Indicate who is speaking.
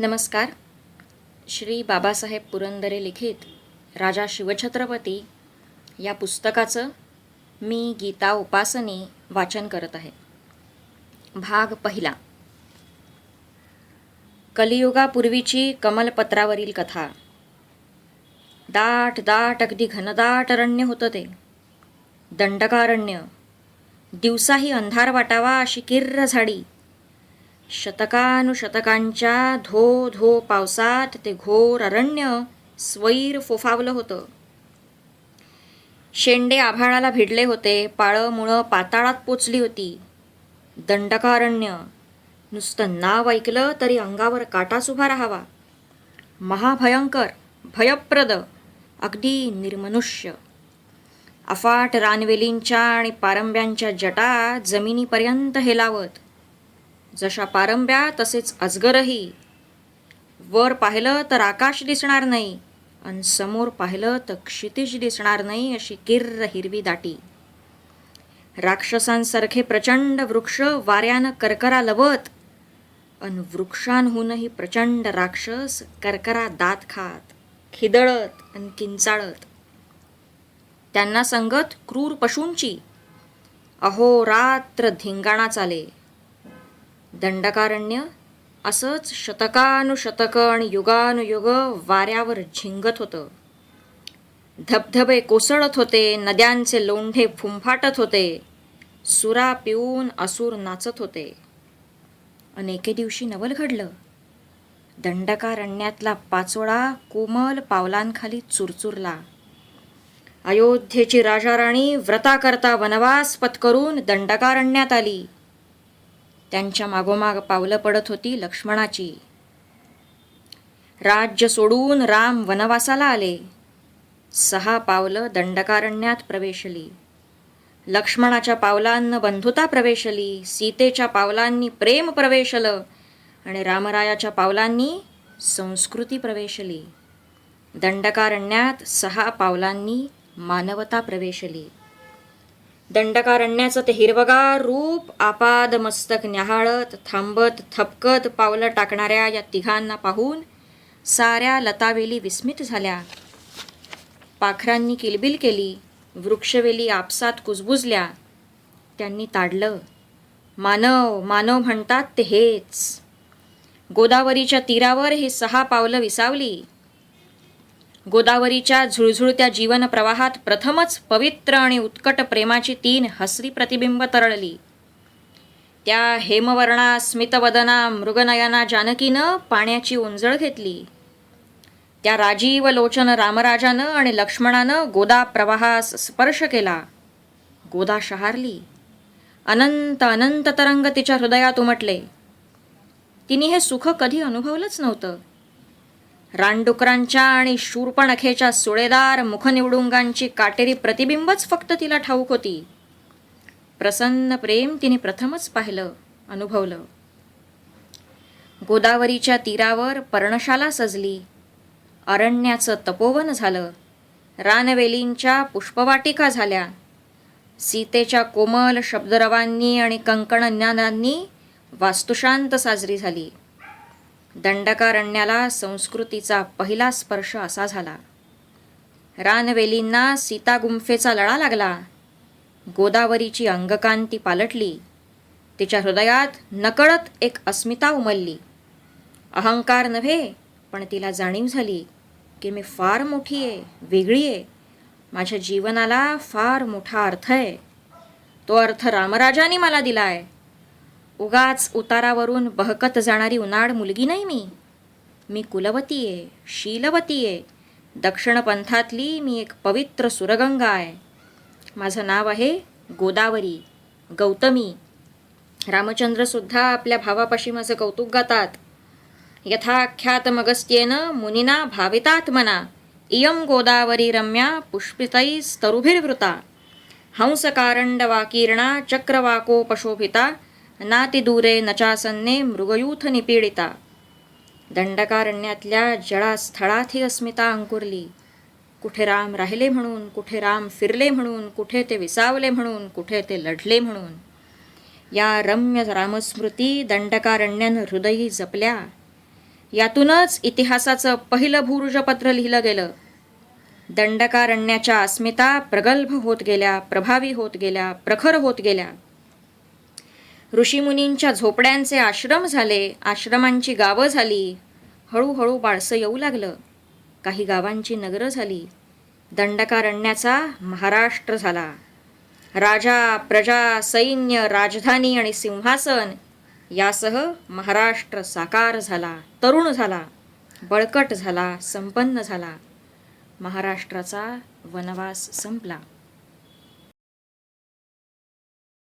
Speaker 1: नमस्कार. श्री बाबासाहेब पुरंदरे लिखित राजा शिवछत्रपती या पुस्तकाचं मी गीता उपासनी वाचन करत आहे. भाग पहिला. कलियुगापूर्वीची कमलपत्रावरील कथा. दाट दाट अगदी घनदाट अरण्य होतं ते. दंडकारण्य. दिवसाही अंधार वाटावा अशी किर्र झाडी. शतकानुशतकांच्या धो धो पावसात ते घोर अरण्य स्वैर फोफावलं होतं. शेंडे आभाळाला भिडले होते पाळं मुळं पाताळात पोचली होती. दंडकारण्य नुसतं नाव ऐकलं तरी अंगावर काटाच उभा राहावा. महाभयंकर भयप्रद अगदी निर्मनुष्य. अफाट रानवेलींच्या आणि पारंब्यांच्या जटा जमिनीपर्यंत हेलावत. जशा पारंब्या तसेच अजगरही. वर पाहिलं तर आकाश दिसणार नाही आणि समोर पाहिलं तर क्षितिज दिसणार नाही अशी किर्र हिरवी दाटी. राक्षसांसारखे प्रचंड वृक्ष वाऱ्यानं करकरा लवत अन वृक्षांहूनही प्रचंड राक्षस करकरा दात खात खिदळत आणि किंचाळत. त्यांना संगत क्रूर पशूंची अहोरात्र धिंगाणा चाले दंडकारण्य असंच शतकानुशतकं आणि युगानुयुग वाऱ्यावर झिंगत होतं. धबधबे कोसळत होते नद्यांचे लोंढे फुंफाटत होते सुरा पिऊन असूर नाचत होते. आणि एके दिवशी नवल घडलं. दंडकारण्यातला पाचोळा कोमल पावलांखाली चुरचुरला. अयोध्येची राजाराणी व्रताकरता वनवास पत्करून दंडकारण्यात आली. त्यांच्या मागोमाग पावलं पडत होती लक्ष्मणाची. राज्य सोडून राम वनवासाला आले. सहा पावलं दंडकारण्यात प्रवेशली. लक्ष्मणाच्या पावलांना बंधुता प्रवेशली. सीतेच्या पावलांनी प्रेम प्रवेशलं. आणि रामरायाच्या पावलांनी संस्कृती प्रवेशली. दंडकारण्यात सहा पावलांनी मानवता प्रवेशली. दंडकारण्याचं ते हिरवगार रूप आपाद मस्तक न्याहाळत थांबत थपकत पावलं टाकणाऱ्या या तिघांना पाहून साऱ्या लतावेली विस्मित झाल्या. पाखरांनी किलबिल केली वृक्षवेली आपसात कुजबुजल्या. त्यांनी ताडलं. मानव मानव म्हणतात ते हेच. गोदावरीच्या तीरावर हे सहा पावलं विसावली. गोदावरीच्या झुळझुळत्या जीवन प्रवाहात प्रथमच पवित्र आणि उत्कट प्रेमाची तीन हसरी प्रतिबिंब तरळली. त्या हेमवर्णा स्मितवदना मृगनयना जानकीनं पाण्याची ओंजळ घेतली. त्या राजीव लोचन रामराजानं आणि लक्ष्मणानं गोदा प्रवाहास स्पर्श केला. गोदा शहारली. अनंत अनंत तरंग तिच्या हृदयात उमटले. तिने हे सुख कधी अनुभवलंच नव्हतं. रानडुकरांच्या आणि शूरपणखेच्या सुळेदार मुखनिवडुंगांची काटेरी प्रतिबिंबच फक्त तिला ठाऊक होती. प्रसन्न प्रेम तिने प्रथमच पाहिलं अनुभवलं. गोदावरीच्या तीरावर पर्णशाला सजली. अरण्याचं तपोवन झालं. रानवेलींच्या पुष्पवाटिका झाल्या. सीतेच्या कोमल शब्दरवांनी आणि कंकण ज्ञानांनी वास्तुशांत साजरी झाली. दंडकारण्याला संस्कृतीचा पहिला स्पर्श असा झाला. रानवेलींना सीतागुंफेचा लळा लागला. गोदावरीची अंगकांती पालटली. तिच्या हृदयात नकळत एक अस्मिता उमलली. अहंकार नव्हे पण तिला जाणीव झाली की मी फार मोठी आहे वेगळी आहे. माझ्या जीवनाला फार मोठा अर्थ आहे. तो अर्थ रामराजाने मला दिला आहे उगाच उतारावरून बहकत जाणारी उन्हाळ मुलगी नाही मी. मी कुलवती आहे शीलवती आहे दक्षिण पंथातली मी एक पवित्र सुरगंगा आहे. माझं नाव आहे गोदावरी गौतमी. रामचंद्रसुद्धा आपल्या भावापाशी माझं कौतुक गातात. यथाख्यातमगस्त्येन मुनिना भावितात्मना इयं गोदावरी रम्या पुष्पितैस्तरुभिर्वृता हंसकारण्डवाकीर्णा चक्रवाकोपशोभिता. नातिदूरे नचासन्ने मृगयूथ निपीडिता दंडकारण्यातल्या जळास्थळात ही अस्मिता अंकुरली। कुठे राम राहिले म्हणून कुठे राम फिरले म्हणून कुठे ते विसावले म्हणून कुठे ते लढले म्हणून। या रम्य रामस्मृती दंडकारण्यानं हृदयी जपल्या। यातूनच इतिहासाचं पहिलं भूर्जपत्र लिहिलं गेलं। दंडकारण्याच्या अस्मिता प्रगल्भ होत गेल्या प्रभावी होत गेल्या प्रखर होत गेल्या। ऋषीमुनींच्या झोपड्यांचे आश्रम झाले. आश्रमांची गावं झाली. हळूहळू बाळसं येऊ लागलं. काही गावांची नगरं झाली. दंडकारण्याचा महाराष्ट्र झाला. राजा प्रजा सैन्य राजधानी आणि सिंहासन यासह महाराष्ट्र साकार झाला तरुण झाला बळकट झाला संपन्न झाला. महाराष्ट्राचा वनवास संपला.